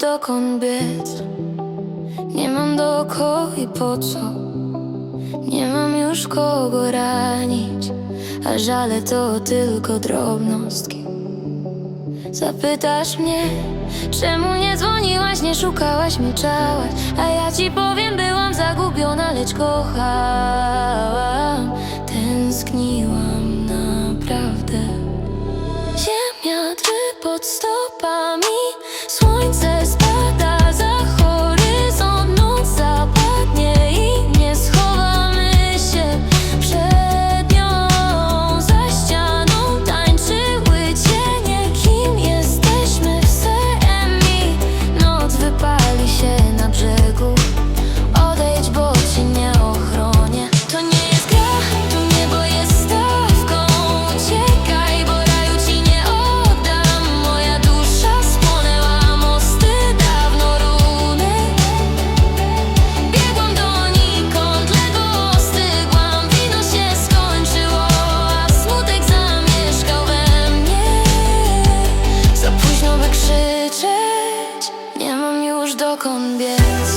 dokąd biec Nie mam do i po co? Nie mam już kogo ranić A żale to tylko drobnostki. Zapytasz mnie, czemu nie dzwoniłaś, nie szukałaś, milczałaś A ja ci powiem, byłam zagubiona, lecz kochałam. Tęskniłam naprawdę. Ziemia drży pod stopami dokąd biec?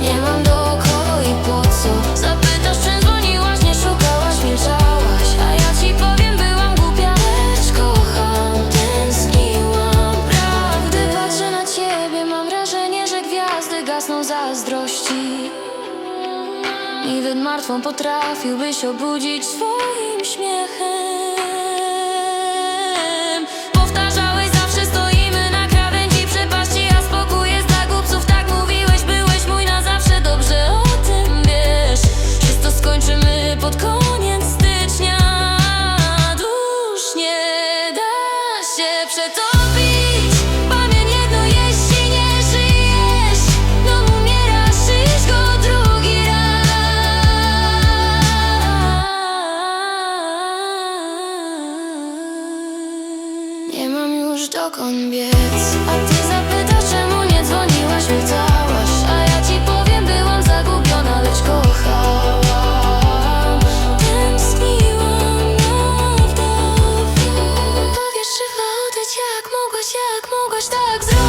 Nie mam do kogo i po co? Zapytasz, czy dzwoniłaś, nie szukałaś, milczałaś. A ja ci powiem, byłam głupia, lecz kocham Tęskniłam, prawdy Patrzę na ciebie, mam wrażenie, że gwiazdy gasną zazdrości. Niby martwą potrafiłbyś obudzić swoim śmiechem przetopić Pamięć jedno jeśli nie żyjesz No umierasz, już go drugi raz. Nie mam już dokąd biec, Ось так